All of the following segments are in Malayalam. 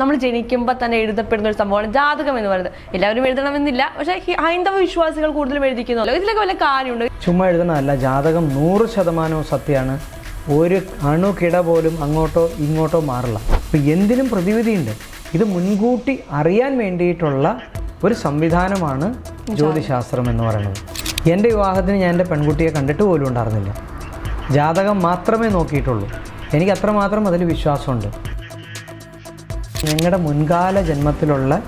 നമ്മൾ ജനിക്കുമ്പോൾ തന്നെ എഴുതപ്പെടുന്ന ഒരു സംഭവമാണ് ജാതകം എന്ന് പറയുന്നത്. എല്ലാവരും എഴുതണമെന്നില്ല. പക്ഷേ ഹൈന്ദവ വിശ്വാസികൾ കൂടുതലും എഴുതിക്കുന്നു ഇതിലൊക്കെ വല്ല കാര്യമുണ്ട്? ചുമ്മാ എഴുതണമല്ല ജാതകം നൂറ് ശതമാനവും സത്യമാണ്. ഒരു അണുകിട പോലും അങ്ങോട്ടോ ഇങ്ങോട്ടോ മാറില്ല. അപ്പം എന്തിനും പ്രതിവിധിയുണ്ട്. ഇത് മുൻകൂട്ടി അറിയാൻ വേണ്ടിയിട്ടുള്ള ഒരു സംവിധാനമാണ് ജ്യോതിശാസ്ത്രം എന്ന് പറയുന്നത്. എന്റെ വിവാഹത്തിന് ഞാൻ എന്റെ പെൺകുട്ടിയെ കണ്ടിട്ട് പോലും ഉണ്ടായിരുന്നില്ല. ജാതകം മാത്രമേ നോക്കിയിട്ടുള്ളൂ. എനിക്ക് അത്രമാത്രം അതിൽ വിശ്വാസമുണ്ട്. നിങ്ങളുടെ മുൻകാല ജന്മത്തിലുള്ള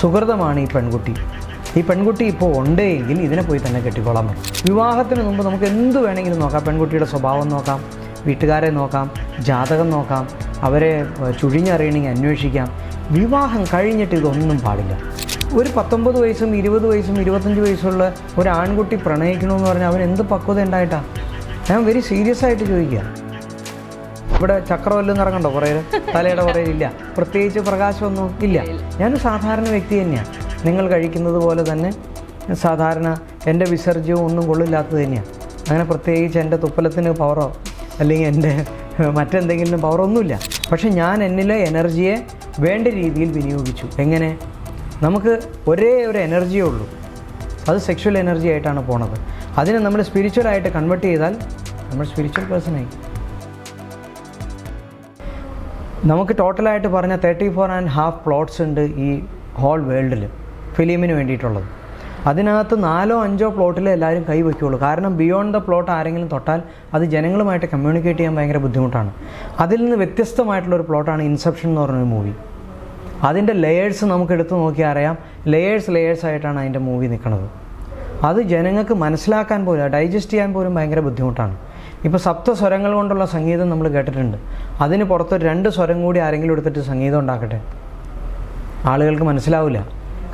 സുഹൃതമാണ് ഈ പെൺകുട്ടി. ഈ പെൺകുട്ടി ഇപ്പോൾ ഉണ്ടെങ്കിൽ ഇതിനെ പോയി തന്നെ കെട്ടിക്കോളാൻ പറ്റും. വിവാഹത്തിന് മുമ്പ് നമുക്ക് എന്ത് വേണമെങ്കിലും നോക്കാം. പെൺകുട്ടിയുടെ സ്വഭാവം നോക്കാം വീട്ടുകാരെ നോക്കാം ജാതകം നോക്കാം അവരെ ചുഴിഞ്ഞറിയണമെങ്കിൽ അന്വേഷിക്കാം. വിവാഹം കഴിഞ്ഞിട്ട് ഇതൊന്നും പാടില്ല. ഒരു പത്തൊമ്പത് വയസ്സും ഇരുപത് വയസ്സും ഇരുപത്തഞ്ച് വയസ്സുള്ള ഒരു ആൺകുട്ടി പ്രണയിക്കണമെന്ന് പറഞ്ഞാൽ അവൻ എന്ത് പക്വത ഉണ്ടായിട്ടാണ് ഞാൻ വെരി സീരിയസ് ആയിട്ട് ചോദിക്കുക ഇവിടെ ചക്രവല്ലം ഇറങ്ങണ്ടോ കുറേ തലയുടെ കുറേ ഇല്ല. പ്രത്യേകിച്ച് പ്രകാശമൊന്നും ഇല്ല. ഞാൻ സാധാരണ വ്യക്തി തന്നെയാണ് നിങ്ങൾ കഴിക്കുന്നത് പോലെ തന്നെ സാധാരണ എന്റെ വിസർജ്യവും ഒന്നും കൊള്ളില്ലാത്തത് തന്നെയാണ് അങ്ങനെ പ്രത്യേകിച്ച് എന്റെ തുപ്പലത്തിന് പവറോ അല്ലെങ്കിൽ എന്റെ മറ്റെന്തെങ്കിലും പവറോ ഒന്നുമില്ല. പക്ഷെ ഞാൻ എന്നിലെ എനർജിയെ വേണ്ട രീതിയിൽ വിനിയോഗിച്ചു. എങ്ങനെ? നമുക്ക് ഒരേ ഒരു എനർജിയേ ഉള്ളൂ. അത് സെക്ഷൽ എനർജി ആയിട്ടാണ് പോണത്. അതിനെ നമ്മൾ സ്പിരിച്വലായിട്ട് കൺവേർട്ട് ചെയ്താൽ നമ്മൾ സ്പിരിച്വൽ പേഴ്സണായി നമുക്ക് ടോട്ടലായിട്ട് പറഞ്ഞ thirty four and half plots ഉണ്ട് ഈ ഹോൾ വേൾഡിൽ ഫിലിമിന് വേണ്ടിയിട്ടുള്ളത്. അതിനകത്ത് നാലോ അഞ്ചോ പ്ലോട്ടിലേ എല്ലാവരും കൈ വയ്ക്കുള്ളൂ കാരണം ബിയോണ്ട് ദ പ്ലോട്ട് ആരെങ്കിലും തൊട്ടാൽ അത് ജനങ്ങളുമായിട്ട് കമ്മ്യൂണിക്കേറ്റ് ചെയ്യാൻ ഭയങ്കര ബുദ്ധിമുട്ടാണ്. അതിൽ നിന്ന് വ്യത്യസ്തമായിട്ടുള്ള ഒരു പ്ലോട്ടാണ് ഇൻസെപ്ഷൻ എന്ന് പറഞ്ഞൊരു മൂവി അതിന്റെ ലെയേഴ്സ് നമുക്ക് എടുത്തു നോക്കിയാൽ അറിയാം. ലെയേഴ്സ് ലെയേഴ്സ് ആയിട്ടാണ് അതിന്റെ മൂവി നിൽക്കുന്നത് അത് ജനങ്ങൾക്ക് മനസ്സിലാക്കാൻ പോലും ഡൈജസ്റ്റ് ചെയ്യാൻ പോലും ഭയങ്കര ബുദ്ധിമുട്ടാണ്. ഇപ്പോൾ സപ്ത സ്വരങ്ങൾ കൊണ്ടുള്ള സംഗീതം നമ്മൾ കേട്ടിട്ടുണ്ട്. അതിന് പുറത്ത് രണ്ട് സ്വരം കൂടി ആരെങ്കിലും എടുത്തിട്ട് സംഗീതം ഉണ്ടാക്കട്ടെ? ആളുകൾക്ക് മനസ്സിലാവില്ല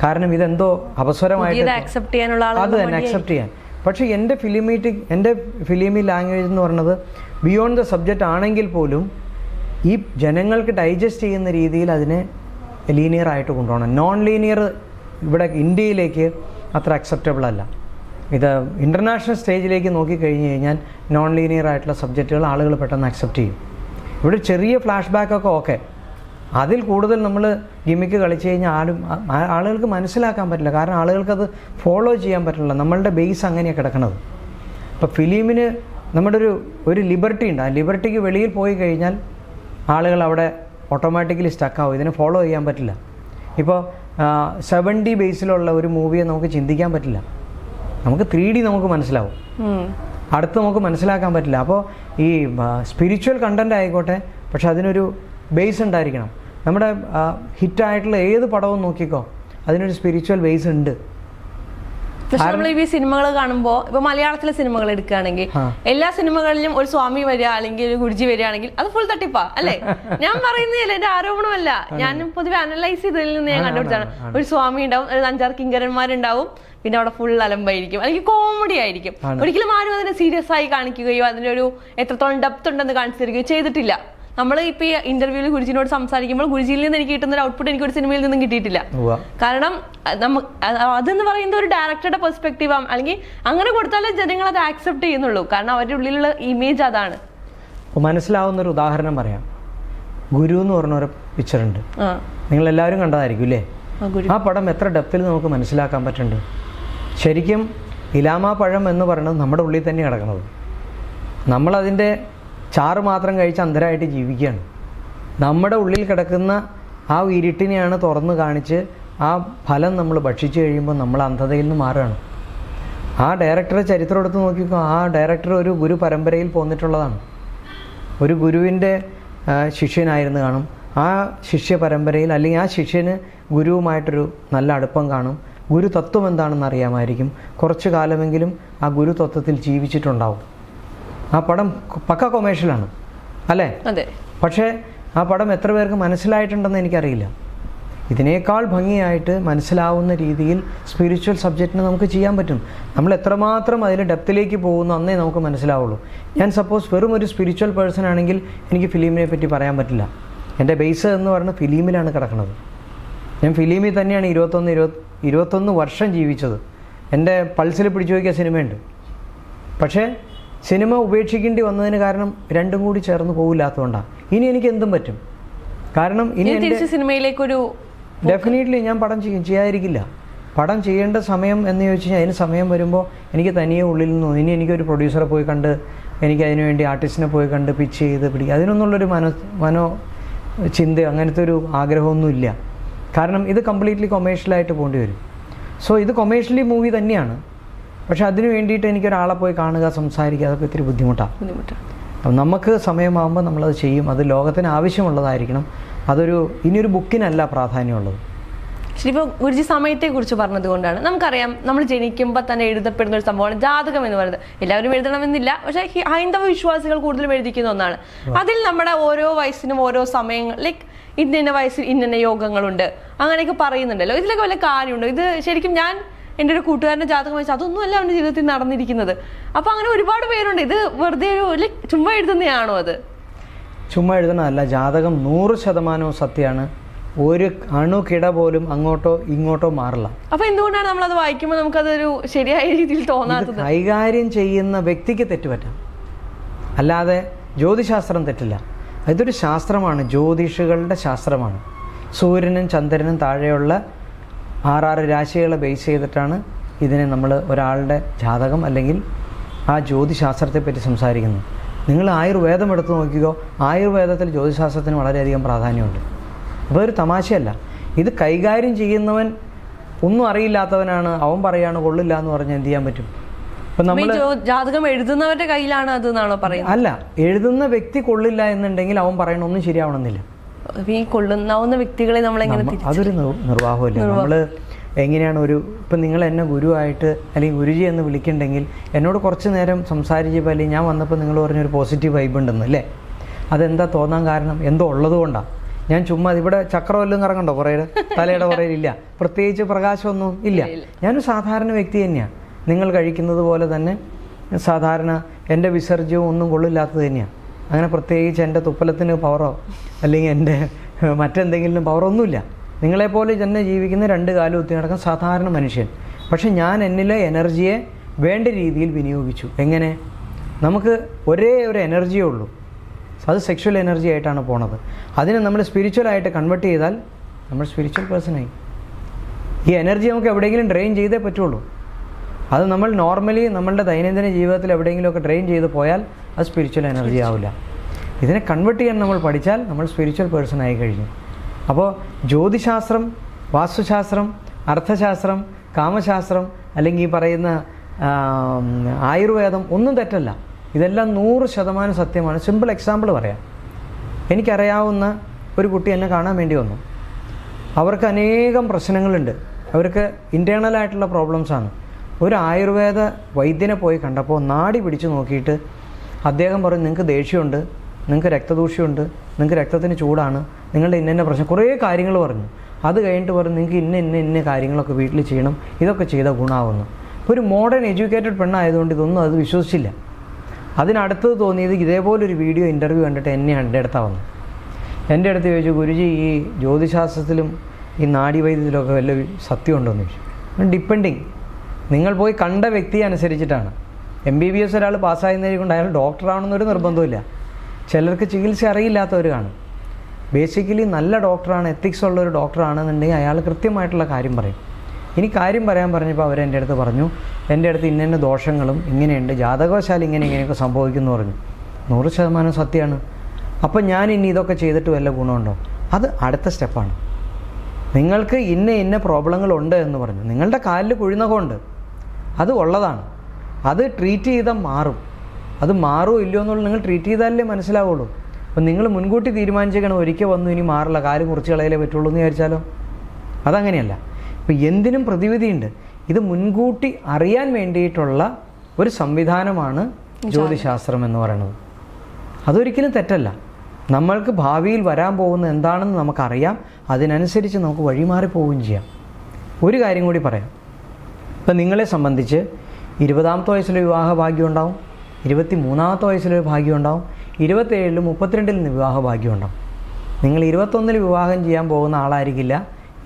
കാരണം ഇതെന്തോ അപസ്വരമായിട്ട് അക്സെപ്റ്റ് ചെയ്യാനുള്ള അത് തന്നെ അക്സെപ്റ്റ് ചെയ്യാൻ. പക്ഷേ എന്റെ ഫിലിമീറ്റിക് എന്റെ ഫിലിമി ലാംഗ്വേജ് എന്ന് പറയുന്നത് ബിയോണ്ട് ദ സബ്ജക്റ്റ് ആണെങ്കിൽ പോലും ഈ ജനങ്ങൾക്ക് ഡൈജസ്റ്റ് ചെയ്യുന്ന രീതിയിൽ അതിനെ ലീനിയർ ആയിട്ട് കൊണ്ടുപോകണം. നോൺ ലീനിയർ ഇവിടെ ഇന്ത്യയിലേക്ക് അത്ര അക്സെപ്റ്റബിൾ അല്ല. ഇത് ഇന്റർനാഷണൽ സ്റ്റേജിലേക്ക് നോക്കിക്കഴിഞ്ഞ് കഴിഞ്ഞാൽ നോൺ ലീനിയർ ആയിട്ടുള്ള സബ്ജക്റ്റുകൾ ആളുകൾ പെട്ടെന്ന് അക്സെപ്റ്റ് ചെയ്യും. ഇവിടെ ചെറിയ ഫ്ലാഷ് ബാക്കൊക്കെ ഓക്കെ അതിൽ കൂടുതൽ നമ്മൾ ഗിമിക്ക് കളിച്ച് കഴിഞ്ഞാൽ ആരും ആളുകൾക്ക് മനസ്സിലാക്കാൻ പറ്റില്ല. കാരണം ആളുകൾക്കത് ഫോളോ ചെയ്യാൻ പറ്റില്ല. നമ്മളുടെ ബേസ് അങ്ങനെയാണ് കിടക്കുന്നത് അപ്പോൾ ഫിലിമിന് നമ്മുടെ ഒരു ഒരു ലിബർട്ടി ഉണ്ട്. ആ ലിബർട്ടിക്ക് വെളിയിൽ പോയി കഴിഞ്ഞാൽ ആളുകൾ അവിടെ ഓട്ടോമാറ്റിക്കലി സ്റ്റക്കാവും ഇതിനെ ഫോളോ ചെയ്യാൻ പറ്റില്ല. ഇപ്പോൾ സെവൻ ഡി ബേസിലുള്ള ഒരു മൂവിയെ നമുക്ക് ചിന്തിക്കാൻ പറ്റില്ല. നമുക്ക് ത്രീ ഡി നമുക്ക് മനസ്സിലാവും. അടുത്ത് നമുക്ക് മനസ്സിലാക്കാൻ പറ്റില്ല. അപ്പോൾ ഈ സ്പിരിച്വൽ കണ്ടന്റ് ആയിക്കോട്ടെ പക്ഷെ അതിനൊരു ബേസ് ഉണ്ടായിരിക്കണം. നമ്മുടെ ഹിറ്റായിട്ടുള്ള ഏത് പടവും നോക്കിക്കോ അതിനൊരു സ്പിരിച്വൽ ബേസ് ഉണ്ട്. പക്ഷെ നമ്മൾ ഈ സിനിമകൾ കാണുമ്പോൾ ഇപ്പൊ മലയാളത്തിലെ സിനിമകൾ എടുക്കുകയാണെങ്കിൽ എല്ലാ സിനിമകളിലും ഒരു സ്വാമി വരിക അല്ലെങ്കിൽ ഒരു ഗുരുജി വരികയാണെങ്കിൽ അത് ഫുൾ തട്ടിപ്പാ അല്ലേ? ഞാൻ പറയുന്നില്ല എന്റെ ആരോപണമല്ല. ഞാൻ പൊതുവെ അനലൈസ് ചെയ്തതിൽ നിന്ന് ഞാൻ കണ്ടുപിടിച്ചാണ് ഒരു സ്വാമി ഉണ്ടാവും ഒരു അഞ്ചാറ് കിങ്കരന്മാരുണ്ടാവും പിന്നെ അവിടെ ഫുൾ അലമ്പായിരിക്കും. അല്ലെങ്കിൽ കോമഡി ആയിരിക്കും. ഒരിക്കലും ആരും അതിനെ സീരിയസ് ആയി കാണിക്കുകയോ അതിനൊരു എത്രത്തോളം ഡെപ്ത് ഉണ്ടെന്ന് കാണിച്ചു തരികയോ ചെയ്തിട്ടില്ല. നമ്മൾ ഇപ്പൊ ഈ ഇന്റർവ്യൂവിൽ ഗുരുജിനോട് സംസാരിക്കുമ്പോൾ ഗുരുജിയിൽ നിന്ന് എനിക്ക് കിട്ടുന്ന ഒരു ഔട്ട്പുട്ട് എനിക്ക് ഒരു സിനിമയിൽ നിന്നും കിട്ടിയിട്ടില്ല. കാരണം അതെന്ന് പറയുന്നത് ഒരു ഡയറക്ടറുടെ പെർസ്പെക്റ്റീവ് അല്ലെങ്കിൽ അങ്ങനെ കൊടുത്താലേ ജനങ്ങൾ അത് ആക്സെപ്റ്റ് ചെയ്യുന്നുള്ളൂ. കാരണം അവരുടെ ഉള്ളിലുള്ള ഇമേജ് അതാണ്. മനസ്സിലാവുന്ന ഒരു ഉദാഹരണം പറയാം. ഗുരു എന്ന് പറഞ്ഞ ഒരു പിക്ചർ ഉണ്ട്. നിങ്ങൾ എല്ലാവരും കണ്ടതായിരിക്കും അല്ലേ ആ ആ പടം എത്ര ഡെപ്തിൽ നമുക്ക് മനസ്സിലാക്കാൻ പറ്റുന്നുണ്ട്? ശരിക്കും ഇലാമ പഴം എന്ന് പറയുന്നത് നമ്മുടെ ഉള്ളിൽ തന്നെ കിടക്കുന്നത്. നമ്മളതിന്റെ ചാറ് മാത്രം കഴിച്ച് അന്ധരായിട്ട് ജീവിക്കുകയാണ്. നമ്മുടെ ഉള്ളിൽ കിടക്കുന്ന ആ ഇരുട്ടിനെയാണ് തുറന്ന് കാണിച്ച് ആ ഫലം നമ്മൾ ഭക്ഷിച്ചു കഴിയുമ്പോൾ നമ്മൾ അന്ധതയിൽ നിന്ന് മാറുകയാണ്. ആ ഡയറക്ടറെ ചരിത്രം എടുത്ത് നോക്കിക്കോ ആ ഡയറക്ടർ ഒരു ഗുരു പരമ്പരയിൽ പോന്നിട്ടുള്ളതാണ്. ഒരു ഗുരുവിന്റെ ശിഷ്യനായിരുന്നു കാണും. ആ ശിഷ്യ പരമ്പരയിൽ അല്ലെങ്കിൽ ആ ശിഷ്യന് ഗുരുവുമായിട്ടൊരു നല്ല അടുപ്പം കാണും. ഗുരു തത്വം എന്താണെന്ന് അറിയാമായിരിക്കും. കുറച്ച് കാലമെങ്കിലും ആ ഗുരു തത്വത്തിൽ ജീവിച്ചിട്ടുണ്ടാവും. ആ പടം പക്ക കൊമേഴ്ഷ്യലാണ്. അല്ലേ? അതെ. പക്ഷേ ആ പടം എത്ര പേർക്ക് മനസ്സിലായിട്ടുണ്ടെന്ന് എനിക്കറിയില്ല. ഇതിനേക്കാൾ ഭംഗിയായിട്ട് മനസ്സിലാവുന്ന രീതിയിൽ സ്പിരിച്വൽ സബ്ജക്റ്റിന് നമുക്ക് ചെയ്യാൻ പറ്റും. നമ്മൾ എത്രമാത്രം അതിൽ ഡെപ്തിലേക്ക് പോകുന്നു അന്നേ നമുക്ക് മനസ്സിലാവുള്ളൂ. ഞാൻ സപ്പോസ് വെറും ഒരു സ്പിരിച്വൽ പേഴ്സൺ ആണെങ്കിൽ എനിക്ക് ഫിലിമിനെ പറ്റി പറയാൻ പറ്റില്ല. എന്റെ ബേസ് എന്ന് പറയുന്നത് ഫിലിമിലാണ് കിടക്കുന്നത്. ഞാൻ ഫിലിമിൽ തന്നെയാണ് ഇരുപത്തൊന്ന് ഇരുപത് ഇരുപത്തൊന്ന് വർഷം ജീവിച്ചത്. എന്റെ പൾസിൽ പിടിച്ചു നോക്കിയ സിനിമയുണ്ട്. പക്ഷേ സിനിമ ഉപേക്ഷിക്കേണ്ടി വന്നതിന് കാരണം രണ്ടും കൂടി ചേർന്ന് പോകില്ലാത്തതുകൊണ്ടാണ് ഇനി എനിക്ക് എന്തും പറ്റും. കാരണം ഇനി തിരിച്ച് സിനിമയിലേക്കൊരു ഡെഫിനറ്റ്ലി ഞാൻ പടം ചെയ്യും. ചെയ്യാതിരിക്കില്ല. പടം ചെയ്യേണ്ട സമയം എന്ന് ചോദിച്ചു കഴിഞ്ഞാൽ അതിന് സമയം വരുമ്പോൾ എനിക്ക് തനിയെ ഉള്ളിൽ നിന്ന്. ഇനി എനിക്കൊരു പ്രൊഡ്യൂസറെ പോയി കണ്ട് എനിക്ക് അതിനു വേണ്ടി ആർട്ടിസ്റ്റിനെ പോയി കണ്ട് പിച്ച് ചെയ്ത് പിടിക്കുക അതിനൊന്നുള്ളൊരു മനോ മനോ ചിന്ത അങ്ങനത്തെ ഒരു ആഗ്രഹമൊന്നുമില്ല കാരണം ഇത് കംപ്ലീറ്റ്ലി കൊമേഴ്ഷ്യലായിട്ട് പോകേണ്ടി വരും. സോ ഇത് കൊമേഴ്ഷ്യലി മൂവി തന്നെയാണ്. പക്ഷെ അതിന് വേണ്ടിയിട്ട് എനിക്ക് ഒരാളെ പോയി കാണുക സംസാരിക്കുക അതൊക്കെ ഇത്തിരി ബുദ്ധിമുട്ടാണ് ബുദ്ധിമുട്ടാണ്. അപ്പം നമുക്ക് സമയമാകുമ്പോൾ നമ്മളത് ചെയ്യും. അത് ലോകത്തിന് ആവശ്യമുള്ളതായിരിക്കണം. അതൊരു ഇനിയൊരു ബുക്കിനല്ല പ്രാധാന്യമുള്ളത്. ശരി ഇപ്പോൾ ഗുരുജി സമയത്തെക്കുറിച്ച് പറഞ്ഞത് കൊണ്ടാണ് നമുക്കറിയാം നമ്മൾ ജനിക്കുമ്പോൾ തന്നെ എഴുതപ്പെടുന്ന ഒരു സംഭവമാണ് ജാതകം എന്ന് പറയുന്നത്. എല്ലാവരും എഴുതണമെന്നില്ല പക്ഷേ ഹൈന്ദവ വിശ്വാസികൾ കൂടുതലും എഴുതിക്കുന്ന ഒന്നാണ്. അതിൽ നമ്മുടെ ഓരോ വയസ്സിനും ഓരോ സമയങ്ങൾ ലൈക്ക് ഇന്ന വയസ്സിൽ ഇന്ന യോഗങ്ങളുണ്ട്. അങ്ങനെയൊക്കെ പറയുന്നുണ്ടല്ലോ. ഇതിലൊക്കെ വല്ല കാര്യമുണ്ടോ? ഇത് ശരിക്കും ഞാൻ എന്റെ ഒരു കൂട്ടുകാരന്റെ ജാതകം വെച്ചാൽ അതൊന്നുമല്ല അവന്റെ ജീവിതത്തിൽ നടന്നിരിക്കുന്നത്. അപ്പോൾ അങ്ങനെ ഒരുപാട് പേരുണ്ട്. ഇത് വെറുതെ ഒരു ചുമ്മാ എഴുതുന്നതാണോ അത്? ചുമ്മാ എഴുതണമല്ല ജാതകം നൂറ് ശതമാനവും സത്യമാണ്. ഒരു അണുകിട പോലും അങ്ങോട്ടോ ഇങ്ങോട്ടോ മാറില്ല. അപ്പൊ എന്തുകൊണ്ടാണ് നമ്മൾ അത് വായിക്കുമ്പോൾ നമുക്കതൊരു ശരിയായ രീതിയിൽ തോന്നാത്തത്? കൈകാര്യം ചെയ്യുന്ന വ്യക്തിക്ക് തെറ്റുപറ്റാം. അല്ലാതെ ജ്യോതിശാസ്ത്രം തെറ്റില്ല. ഇതൊരു ശാസ്ത്രമാണ്. ജ്യോതിഷികളുടെ ശാസ്ത്രമാണ്. സൂര്യനും ചന്ദ്രനും താഴെയുള്ള ആറാറ് രാശികളെ ബേസ് ചെയ്തിട്ടാണ് ഇതിനെ നമ്മൾ ഒരാളുടെ ജാതകം അല്ലെങ്കിൽ ആ ജ്യോതിശാസ്ത്രത്തെപ്പറ്റി സംസാരിക്കുന്നത്. നിങ്ങൾ ആയുർവേദം എടുത്ത് നോക്കിക്കോ ആയുർവേദത്തിൽ ജ്യോതിശാസ്ത്രത്തിന് വളരെയധികം പ്രാധാന്യമുണ്ട്. അപ്പോൾ ഒരു തമാശയല്ല. ഇത് കൈകാര്യം ചെയ്യുന്നവൻ ഒന്നും അറിയില്ലാത്തവനാണ് അവൻ പറയാണ് കൊള്ളില്ല എന്ന് പറഞ്ഞാൽ എന്ത് ചെയ്യാൻ പറ്റും? നമ്മൾ ജാതകം എഴുതുന്നവരുടെ കയ്യിലാണ് അത് എന്നാണോ പറയുന്നത്? അല്ല എഴുതുന്ന വ്യക്തി കൊള്ളില്ല എന്നുണ്ടെങ്കിൽ അവൻ പറയണ ഒന്നും ശരിയാവണമെന്നില്ല. ഈ കൊള്ളുന്നാവുന്ന വ്യക്തികളെ നമ്മൾ എങ്ങനെ അതൊരു നിർവാഹമല്ല നമ്മൾ നമ്മൾ എങ്ങനെയാണ് ഒരു ഇപ്പം നിങ്ങൾ എന്നെ ഗുരുവായിട്ട് അല്ലെങ്കിൽ ഗുരുജി എന്ന് വിളിക്കണ്ടെങ്കിൽ എന്നോട് കുറച്ച് നേരം സംസാരിച്ചപ്പോൾ അല്ലെങ്കിൽ ഞാൻ വന്നപ്പോൾ നിങ്ങൾ പറഞ്ഞൊരു പോസിറ്റീവ് വൈബ് ഉണ്ടെന്ന് അല്ലേ? അതെന്താ തോന്നാൻ കാരണം? എന്തോ ഉള്ളത് കൊണ്ടാണ് ഞാൻ ചുമ്മാ ഇവിടെ ചക്രം വല്ലതും കറങ്ങണ്ടോ പുറയുടെ തലയുടെ പുറയിലില്ല പ്രത്യേകിച്ച് പ്രകാശമൊന്നും ഇല്ല. ഞാനൊരു സാധാരണ വ്യക്തി തന്നെയാണ് നിങ്ങൾ കഴിക്കുന്നത് പോലെ തന്നെ സാധാരണ എന്റെ വിസർജ്യവും ഒന്നും കൊള്ളില്ലാത്തത് തന്നെയാണ് അങ്ങനെ പ്രത്യേകിച്ച് എന്റെ തുപ്പലത്തിന് പവറോ അല്ലെങ്കിൽ എന്റെ മറ്റെന്തെങ്കിലും പവറൊന്നുമില്ല നിങ്ങളെപ്പോലെ തന്നെ ജീവിക്കുന്ന രണ്ട് കാലം ഒത്തി നടക്കുന്ന സാധാരണ മനുഷ്യൻ. പക്ഷെ ഞാൻ എന്നിലെ എനർജിയെ വേണ്ട രീതിയിൽ വിനിയോഗിച്ചു. എങ്ങനെ? നമുക്ക് ഒരേ ഒരു എനർജിയേ ഉള്ളൂ. അത് സെക്ഷൽ എനർജി ആയിട്ടാണ് പോണത്. അതിനെ നമ്മൾ സ്പിരിച്വലായിട്ട് കൺവേർട്ട് ചെയ്താൽ നമ്മൾ സ്പിരിച്വൽ പേഴ്സണായി ഈ എനർജി നമുക്ക് എവിടെയെങ്കിലും ഡ്രെയിൻ ചെയ്തേ പറ്റുള്ളൂ. അത് നമ്മൾ നോർമലി നമ്മളുടെ ദൈനംദിന ജീവിതത്തിൽ എവിടെയെങ്കിലുമൊക്കെ ഡ്രെയിൻ ചെയ്ത് പോയാൽ അത് സ്പിരിച്വൽ എനർജി ആവില്ല. ഇതിനെ കൺവെർട്ട് ചെയ്യാൻ നമ്മൾ പഠിച്ചാൽ നമ്മൾ സ്പിരിച്വൽ പേഴ്സൺ ആയി കഴിഞ്ഞു. അപ്പോൾ ജ്യോതിശാസ്ത്രം വാസ്തുശാസ്ത്രം അർത്ഥശാസ്ത്രം കാമശാസ്ത്രം അല്ലെങ്കിൽ ഈ പറയുന്ന ആയുർവേദം ഒന്നും തെറ്റല്ല. ഇതെല്ലാം നൂറ് ശതമാനം സത്യമാണ്. സിമ്പിൾ എക്സാമ്പിൾ പറയാം. എനിക്കറിയാവുന്ന ഒരു കുട്ടി എന്നെ കാണാൻ വേണ്ടി വന്നു. അവർക്ക് അനേകം പ്രശ്നങ്ങളുണ്ട്. അവർക്ക് ഇന്റേണലായിട്ടുള്ള പ്രോബ്ലംസാണ് ഒരു ആയുർവേദ വൈദ്യനെ പോയി കണ്ടപ്പോൾ നാടി പിടിച്ചു നോക്കിയിട്ട് അദ്ദേഹം പറയും നിങ്ങൾക്ക് ദേഷ്യമുണ്ട് നിങ്ങൾക്ക് രക്തദൂഷ്യമുണ്ട് നിങ്ങൾക്ക് രക്തത്തിന് ചൂടാണ് നിങ്ങളുടെ ഇന്ന പ്രശ്നം കുറേ കാര്യങ്ങൾ പറഞ്ഞു. അത് കഴിഞ്ഞിട്ട് പറഞ്ഞു നിങ്ങൾക്ക് ഇന്ന ഇന്ന ഇന്ന കാര്യങ്ങളൊക്കെ വീട്ടിൽ ചെയ്യണം ഇതൊക്കെ ചെയ്താൽ ഗുണമാവുന്നു ഒരു മോഡേൺ എഡ്യൂക്കേറ്റഡ് പെണ്ണായതുകൊണ്ട് ഇതൊന്നും അത് വിശ്വസിച്ചില്ല. അതിനടുത്തത് തോന്നിയത് ഇതേപോലൊരു വീഡിയോ ഇന്റർവ്യൂ കണ്ടിട്ട് എന്നെയാണ് എന്റെ അടുത്താണ് വന്നത്. എന്റെ അടുത്ത് ചോദിച്ചു ഗുരുജി ഈ ജ്യോതിശാസ്ത്രത്തിലും ഈ നാഡീവൈദ്യത്തിലൊക്കെ വല്ല സത്യമുണ്ടോ എന്ന് ചോദിച്ചു. ഡിപ്പെൻഡിങ് നിങ്ങൾ പോയി കണ്ട വ്യക്തിയെ അനുസരിച്ചിട്ടാണ്. എം ബി ബി എസ് ഒരാൾ പാസ്സായിരുന്നതുകൊണ്ട് കൊണ്ട് അയാൾ ഡോക്ടറാണെന്നൊരു നിർബന്ധമില്ല ചിലർക്ക് ചികിത്സ അറിയില്ലാത്തവർ കാണും. ബേസിക്കലി നല്ല ഡോക്ടറാണ് എത്തിക്സ് ഉള്ള ഒരു ഡോക്ടറാണെന്നുണ്ടെങ്കിൽ അയാൾ കൃത്യമായിട്ടുള്ള കാര്യം പറയും. ഇനി കാര്യം പറയാൻ പറഞ്ഞപ്പോൾ അവർ അടുത്ത് പറഞ്ഞു എന്റെ അടുത്ത് ഇന്ന ദോഷങ്ങളും ഇങ്ങനെയുണ്ട് ജാതകവശാൽ ഇങ്ങനെ ഇങ്ങനെയൊക്കെ സംഭവിക്കുന്നു പറഞ്ഞു. നൂറ് ശതമാനം സത്യമാണ്. അപ്പം ഞാൻ ഇനി ഇതൊക്കെ ചെയ്തിട്ട് വല്ല ഗുണമുണ്ടോ? അത് അടുത്ത സ്റ്റെപ്പാണ്. നിങ്ങൾക്ക് ഇന്ന ഇന്ന പ്രോബ്ലങ്ങളുണ്ട് എന്ന് പറഞ്ഞു. നിങ്ങളുടെ കാലിൽ കുഴിനകമുണ്ട്. അത് ഉള്ളതാണ്. അത് ട്രീറ്റ് ചെയ്താൽ മാറും. അത് മാറുമോ ഇല്ലയോ എന്നുള്ളത് നിങ്ങൾ ട്രീറ്റ് ചെയ്താലേ മനസ്സിലാവുള്ളൂ. അപ്പം നിങ്ങൾ മുൻകൂട്ടി തീരുമാനിച്ചേക്കണം ഒരിക്കൽ വന്നു ഇനി മാറില്ല കാൽ കുറച്ച് കളയലേ പറ്റുള്ളൂ എന്ന് വിചാരിച്ചാലോ? അതങ്ങനെയല്ല. ഇപ്പം എന്തിനും പ്രതിവിധിയുണ്ട്. ഇത് മുൻകൂട്ടി അറിയാൻ വേണ്ടിയിട്ടുള്ള ഒരു സംവിധാനമാണ് ജ്യോതിശാസ്ത്രം എന്ന് പറയുന്നത്. അതൊരിക്കലും തെറ്റല്ല. നമ്മൾക്ക് ഭാവിയിൽ വരാൻ പോകുന്ന എന്താണെന്ന് നമുക്കറിയാം. അതിനനുസരിച്ച് നമുക്ക് വഴിമാറി പോവുകയും ചെയ്യാം. ഒരു കാര്യം കൂടി പറയാം. ഇപ്പം നിങ്ങളെ സംബന്ധിച്ച് ഇരുപതാമത്തെ വയസ്സിൽ വിവാഹ ഭാഗ്യം ഉണ്ടാവും ഇരുപത്തി മൂന്നാമത്തെ വയസ്സിലൊരു ഭാഗ്യം ഉണ്ടാവും ഇരുപത്തേഴിലും മുപ്പത്തിരണ്ടിലും വിവാഹ ഭാഗ്യം ഉണ്ടാവും നിങ്ങൾ ഇരുപത്തൊന്നിൽ വിവാഹം ചെയ്യാൻ പോകുന്ന ആളായിരിക്കില്ല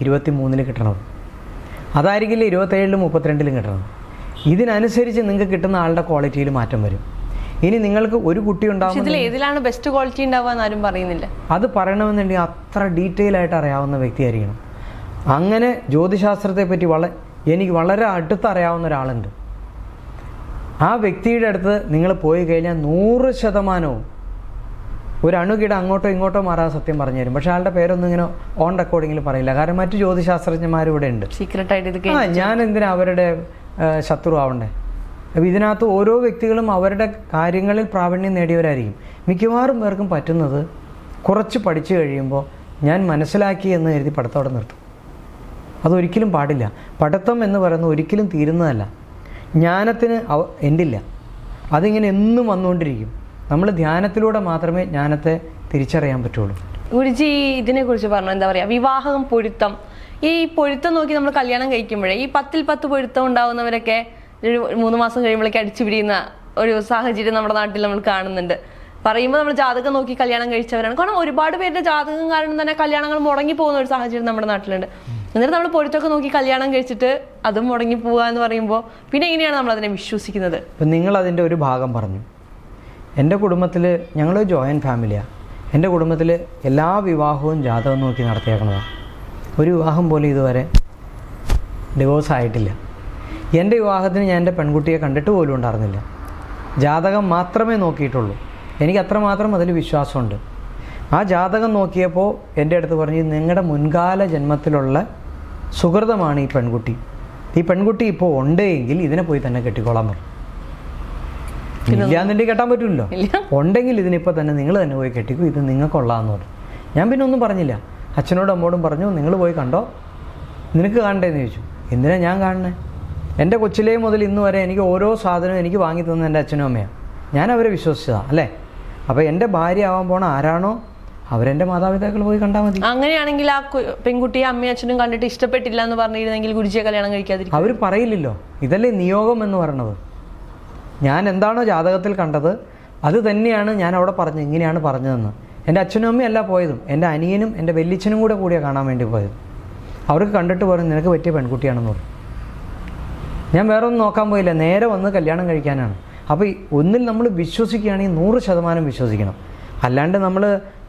ഇരുപത്തി മൂന്നിൽ കിട്ടണത് അതായിരിക്കില്ല ഇരുപത്തേഴിലും മുപ്പത്തിരണ്ടിലും കിട്ടണത് ഇതിനനുസരിച്ച് നിങ്ങൾക്ക് കിട്ടുന്ന ആളുടെ ക്വാളിറ്റിയിൽ മാറ്റം വരും. ഇനി നിങ്ങൾക്ക് ഒരു കുട്ടി ഉണ്ടാവും ഏതിലാണ് ബെസ്റ്റ് ക്വാളിറ്റി ഉണ്ടാവുക ആരും പറയുന്നില്ല. അത് പറയണമെന്നുണ്ടെങ്കിൽ അത്ര ഡീറ്റെയിൽ ആയിട്ട് അറിയാവുന്ന വ്യക്തിയായിരിക്കണം അങ്ങനെ ജ്യോതിശാസ്ത്രത്തെ പറ്റി വളരെ എനിക്ക് വളരെ അടുത്തറിയാവുന്ന ഒരാളുണ്ട്. ആ വ്യക്തിയുടെ അടുത്ത് നിങ്ങൾ പോയി കഴിഞ്ഞാൽ നൂറ് ശതമാനവും ഒരു അണുകിട അങ്ങോട്ടോ ഇങ്ങോട്ടോ മാറാൻ സത്യം പറഞ്ഞു തരും. പക്ഷേ ആളുടെ പേരൊന്നും ഇങ്ങനെ ഓൺ റെക്കോർഡിങ്ങിൽ പറയില്ല. കാരണം മറ്റു ജ്യോതിശാസ്ത്രജ്ഞന്മാർ ഇവിടെ ഉണ്ട്. സീക്രട്ട് ആയിട്ട് ഇത് ആ ഞാൻ എന്തിനാ അവരുടെ ശത്രു ആവണ്ടേ? അപ്പോൾ ഇതിനകത്ത് ഓരോ വ്യക്തികളും അവരുടെ കാര്യങ്ങളിൽ പ്രാവീണ്യം നേടിയവരായിരിക്കും. മിക്കവാറും പേർക്കും പറ്റുന്നത് കുറച്ച് പഠിച്ചു കഴിയുമ്പോൾ ഞാൻ മനസ്സിലാക്കി എന്ന് കരുതി പഠിത്തം അവിടെ നിർത്തും. അതൊരിക്കലും പാടില്ല. പഠിത്തം എന്ന് പറയുന്നത് ഒരിക്കലും തീരുന്നതല്ല. ജ്ഞാനത്തിന് അവ എൻഡില്ല അതിങ്ങനെ എന്നും വന്നുകൊണ്ടിരിക്കും. നമ്മൾ ധ്യാനത്തിലൂടെ മാത്രമേ ജ്ഞാനത്തെ തിരിച്ചറിയാൻ പറ്റുള്ളൂ. ഗുരുജി ഇതിനെക്കുറിച്ച് പറഞ്ഞു? എന്താ പറയാ? വിവാഹം പൊരുത്തം. ഈ പൊരുത്തം നോക്കി നമ്മൾ കല്യാണം കഴിക്കുമ്പോഴേ ഈ പത്തിൽ പത്ത് പൊരുത്തം ഉണ്ടാവുന്നവരൊക്കെ ഒരു മൂന്ന് മാസം കഴിയുമ്പോഴേക്ക് അടിച്ചു പിടിയുന്ന ഒരു സാഹചര്യം നമ്മുടെ നാട്ടിൽ നമ്മൾ കാണുന്നുണ്ട്. പറയുമ്പോൾ നമ്മൾ ജാതകം നോക്കി കല്യാണം കഴിച്ചവരാണ്. കാരണം ഒരുപാട് പേരുടെ ജാതകം കാരണം തന്നെ കല്യാണങ്ങൾ മുടങ്ങി പോകുന്ന ഒരു സാഹചര്യം നമ്മുടെ നാട്ടിലുണ്ട്. എന്നിട്ട് നമ്മൾ പൊരുത്തൊക്കെ നോക്കി കല്യാണം കഴിച്ചിട്ട് അതും മുടങ്ങി പോവുക എന്ന് പറയുമ്പോൾ പിന്നെ എങ്ങനെയാണ് നമ്മൾ അതിനെ വിശ്വസിക്കുന്നത്? ഇപ്പം നിങ്ങൾ അതിന്റെ ഒരു ഭാഗം പറഞ്ഞു. എന്റെ കുടുംബത്തിൽ ഞങ്ങൾ ജോയിന്റ് ഫാമിലിയാണ് എന്റെ കുടുംബത്തിൽ എല്ലാ വിവാഹവും ജാതകം നോക്കി നടത്തിയേക്കണതാണ് ഒരു വിവാഹം പോലും ഇതുവരെ ഡിവോഴ്സ് ആയിട്ടില്ല. എന്റെ വിവാഹത്തിന് ഞാൻ എന്റെ പെൺകുട്ടിയെ കണ്ടിട്ട് പോലും ഉണ്ടായിരുന്നില്ല. ജാതകം മാത്രമേ നോക്കിയിട്ടുള്ളൂ. എനിക്ക് അത്രമാത്രം അതിൽ വിശ്വാസമുണ്ട്. ആ ജാതകം നോക്കിയപ്പോൾ എന്റെ അടുത്ത് പറഞ്ഞു നിങ്ങളുടെ മുൻകാല ജന്മത്തിലുള്ള സുഹൃതമാണ് ഈ പെൺകുട്ടി. ഈ പെൺകുട്ടി ഇപ്പോൾ ഉണ്ട് എങ്കിൽ ഇതിനെ പോയി തന്നെ കെട്ടിക്കോളാൻ പറഞ്ഞു ഇല്ലാന്നുണ്ടെങ്കിൽ കെട്ടാൻ പറ്റില്ലല്ലോ ഉണ്ടെങ്കിൽ ഇതിനിപ്പോൾ തന്നെ നിങ്ങൾ തന്നെ പോയി കെട്ടിക്കും ഇത് നിങ്ങൾക്കുള്ളതാന്ന് പറഞ്ഞു ഞാൻ പിന്നെ ഒന്നും പറഞ്ഞില്ല. അച്ഛനോടും അമ്മോടും പറഞ്ഞു നിങ്ങൾ പോയി കണ്ടോ? നിനക്ക് കാണണ്ടേന്ന് ചോദിച്ചു. എന്തിനാ ഞാൻ കാണണേ എന്റെ കൊച്ചിലേ മുതൽ ഇന്ന് വരെ എനിക്ക് ഓരോ സാധനവും എനിക്ക് വാങ്ങി തന്നത് എന്റെ അച്ഛനും അമ്മയാണ് ഞാൻ അവരെ വിശ്വസിച്ചതാണ് അല്ലേ? അപ്പോൾ എന്റെ ഭാര്യ ആവാൻ പോണ ആരാണോ? അവരെന്റെ മാതാപിതാക്കൾ പോയി കണ്ടാൽ മതി. അങ്ങനെയാണെങ്കിൽ ആ പെൺകുട്ടിയെ അമ്മയും അച്ഛനും കണ്ടിട്ട് ഇഷ്ടപ്പെട്ടില്ല എന്ന് പറഞ്ഞിരുന്നെങ്കിൽ ഗുരുജിയെ കല്യാണം കഴിക്കാതിരിക്കും. അവർ പറയില്ലല്ലോ. ഇതല്ലേ നിയോഗം എന്ന് പറയണത്. ഞാൻ എന്താണോ ജാതകത്തിൽ കണ്ടത് അത് തന്നെയാണ് ഞാൻ അവിടെ പറഞ്ഞത് ഇങ്ങനെയാണ് പറഞ്ഞതെന്ന്. എന്റെ അച്ഛനും അമ്മയും അല്ല പോയതും. എന്റെ അനിയനും എന്റെ വെല്ലിച്ചനും കൂടെ കൂടിയാണ് കാണാൻ വേണ്ടി പോയത്. അവർക്ക് കണ്ടിട്ട് പറഞ്ഞു നിനക്ക് പറ്റിയ പെൺകുട്ടിയാണെന്ന് പറഞ്ഞു ഞാൻ വേറെ ഒന്നും നോക്കാൻ പോയില്ല. നേരെ വന്ന് കല്യാണം കഴിക്കാനാണ്. അപ്പോൾ ഒന്നിൽ നമ്മൾ വിശ്വസിക്കുകയാണെങ്കിൽ നൂറ് ശതമാനം വിശ്വസിക്കണം. അല്ലാണ്ട് നമ്മൾ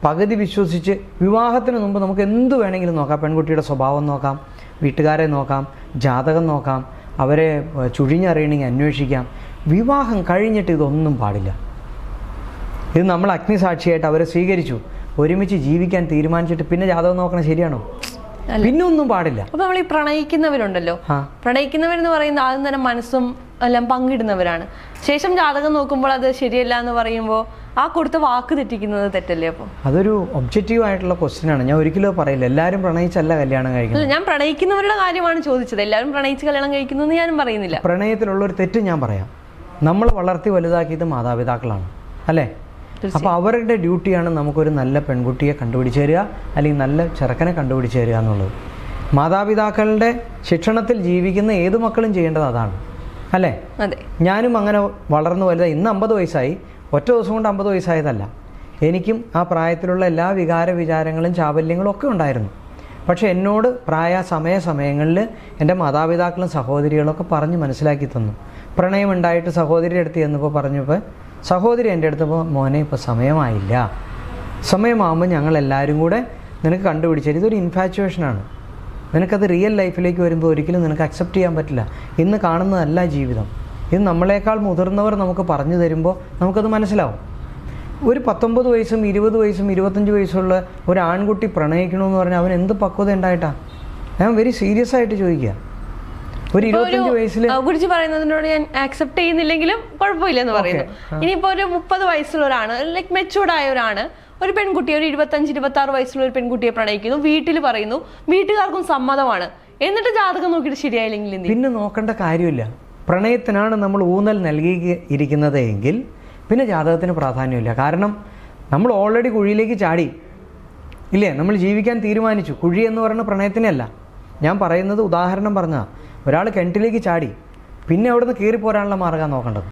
പകുതി വിശ്വസിച്ച് വിവാഹത്തിന് മുമ്പ് നമുക്ക് എന്ത് വേണമെങ്കിലും നോക്കാം. പെൺകുട്ടിയുടെ സ്വഭാവം നോക്കാം വീട്ടുകാരെ നോക്കാം ജാതകം നോക്കാം അവരെ ചുഴിഞ്ഞറിയണമെങ്കിൽ അന്വേഷിക്കാം. വിവാഹം കഴിഞ്ഞിട്ട് ഇതൊന്നും പാടില്ല. ഇത് നമ്മൾ അഗ്നിസാക്ഷിയായിട്ട് അവരെ സ്വീകരിച്ചു. ഒരുമിച്ച് ജീവിക്കാൻ തീരുമാനിച്ചിട്ട് പിന്നെ ജാതകം നോക്കണം ശരിയാണോ? പിന്നെ ഒന്നും പാടില്ല. അപ്പൊ നമ്മൾ ഈ പ്രണയിക്കുന്നവരുണ്ടല്ലോ. പ്രണയിക്കുന്നവർ പ്രണയിക്കുന്നവരെന്ന് പറയുന്ന ആദ്യം തന്നെ മനസ്സും എല്ലാം പങ്കിടുന്നവരാണ്. ശേഷം ജാതകം നോക്കുമ്പോൾ അത് ശരിയല്ല എന്ന് പറയുമ്പോൾ ആ കൊടുത്ത വാക്ക് തെറ്റിക്കുന്നത് തെറ്റല്ലേ അപ്പോൾ അതൊരു ഒബ്ജക്റ്റീവ് ആയിട്ടുള്ള ക്വസ്റ്റ്യൻ ആണ്. ഞാൻ ഒരിക്കലും പറയില്ല. എല്ലാവരും പ്രണയിച്ചല്ല കല്യാണം കഴിക്കുന്നത്. ഞാൻ പ്രണയിക്കുന്നവരുടെ കാര്യമാണ് ചോദിച്ചത്. എല്ലാവരും പ്രണയിച്ച് കല്യാണം കഴിക്കുന്നു എന്ന് ഞാനും പറയുന്നില്ല. പ്രണയത്തിലുള്ള ഒരു തെറ്റ് ഞാൻ പറയാം. നമ്മൾ വളർത്തി വലുതാക്കിയത് മാതാപിതാക്കളാണ്. അല്ലേ? അപ്പോൾ അവരുടെ ഡ്യൂട്ടിയാണ് നമുക്കൊരു നല്ല പെൺകുട്ടിയെ കണ്ടുപിടിച്ച് തരിക അല്ലെങ്കിൽ നല്ല ചെറുക്കനെ കണ്ടുപിടിച്ച് തരിക എന്നുള്ളത്. മാതാപിതാക്കളുടെ ശിക്ഷണത്തിൽ ജീവിക്കുന്ന ഏത് മക്കളും ചെയ്യേണ്ടത് അതാണ്. അല്ലേ? ഞാനും അങ്ങനെ വളർന്നു വലുതായി. ഇന്ന് അമ്പത് വയസ്സായി. ഒറ്റ ദിവസം കൊണ്ട് അമ്പത് വയസ്സായതല്ല. എനിക്കും ആ പ്രായത്തിലുള്ള എല്ലാ വികാര വിചാരങ്ങളും ചാബല്യങ്ങളും ഒക്കെ ഉണ്ടായിരുന്നു. പക്ഷേ എന്നോട് പ്രായ സമയ സമയങ്ങളിൽ എന്റെ മാതാപിതാക്കളും സഹോദരികളൊക്കെ പറഞ്ഞ് മനസ്സിലാക്കി തന്നു. പ്രണയം ഉണ്ടായിട്ട് സഹോദരിയുടെ അടുത്ത് ചെന്നപ്പോൾ പറഞ്ഞപ്പോൾ സഹോദരി എന്റെ അടുത്തപ്പോൾ മോനെ ഇപ്പോൾ സമയമായില്ല. സമയമാകുമ്പോൾ ഞങ്ങളെല്ലാവരും കൂടെ നിനക്ക് കണ്ടുപിടിച്ചത് ഇതൊരു ഇൻഫാച്ചുവേഷനാണ് നിനക്കത് റിയൽ ലൈഫിലേക്ക് വരുമ്പോൾ ഒരിക്കലും നിനക്ക് അക്സെപ്റ്റ് ചെയ്യാൻ പറ്റില്ല. ഇന്ന് കാണുന്നതല്ല ജീവിതം. ഇത് നമ്മളെക്കാൾ മുതിർന്നവർ നമുക്ക് പറഞ്ഞു തരുമ്പോൾ നമുക്കത് മനസ്സിലാവും. ഒരു പത്തൊമ്പത് വയസ്സും ഇരുപത് വയസ്സും ഇരുപത്തഞ്ച് വയസ്സുള്ള ഒരു ആൺകുട്ടി പ്രണയിക്കണമെന്ന് പറഞ്ഞാൽ അവൻ എന്ത് പക്വത ഉണ്ടായിട്ടാ? ഞാൻ വെരി സീരിയസ് ആയിട്ട് ചോദിക്കുക ഒരു ഇരുപത്തഞ്ച് വയസ്സിൽ കുറിച്ച് പറയുന്നതിനോട് ഞാൻ ആക്സെപ്റ്റ് ചെയ്യുന്നില്ലെങ്കിലും കുഴപ്പമില്ല എന്ന് പറയുന്നു. ഇനിയിപ്പോ ഒരു മുപ്പത് വയസ്സുള്ള ഒരാണ് ലൈക്ക് മെച്ചൂർഡ് ആയ ഒരാണ് ഒരു പെൺകുട്ടി ഒരു ഇരുപത്തഞ്ച് ഇരുപത്തി ആറ് വയസ്സുള്ള ഒരു പെൺകുട്ടിയെ പ്രണയിക്കുന്നു വീട്ടിൽ പറയുന്നു വീട്ടുകാർക്കും സമ്മതമാണ്. എന്നിട്ട് ജാതകം നോക്കിയിട്ട് ശരിയായില്ലെങ്കിൽ പിന്നെ നോക്കേണ്ട കാര്യമില്ല. പ്രണയത്തിനാണ് നമ്മൾ ഊന്നൽ നൽകി ഇരിക്കുന്നത് എങ്കിൽ പിന്നെ ജാതകത്തിന് പ്രാധാന്യമില്ല. കാരണം നമ്മൾ ഓൾറെഡി കുഴിയിലേക്ക് ചാടി. ഇല്ലേ? നമ്മൾ ജീവിക്കാൻ തീരുമാനിച്ചു. കുഴി എന്ന് പറയുന്ന പ്രണയത്തിനല്ല ഞാൻ പറയുന്നത് ഉദാഹരണം പറഞ്ഞാൽ ഒരാൾ കിണറ്റിലേക്ക് ചാടി. പിന്നെ അവിടുന്ന് കയറി പോരാനുള്ള നോക്കേണ്ടത്.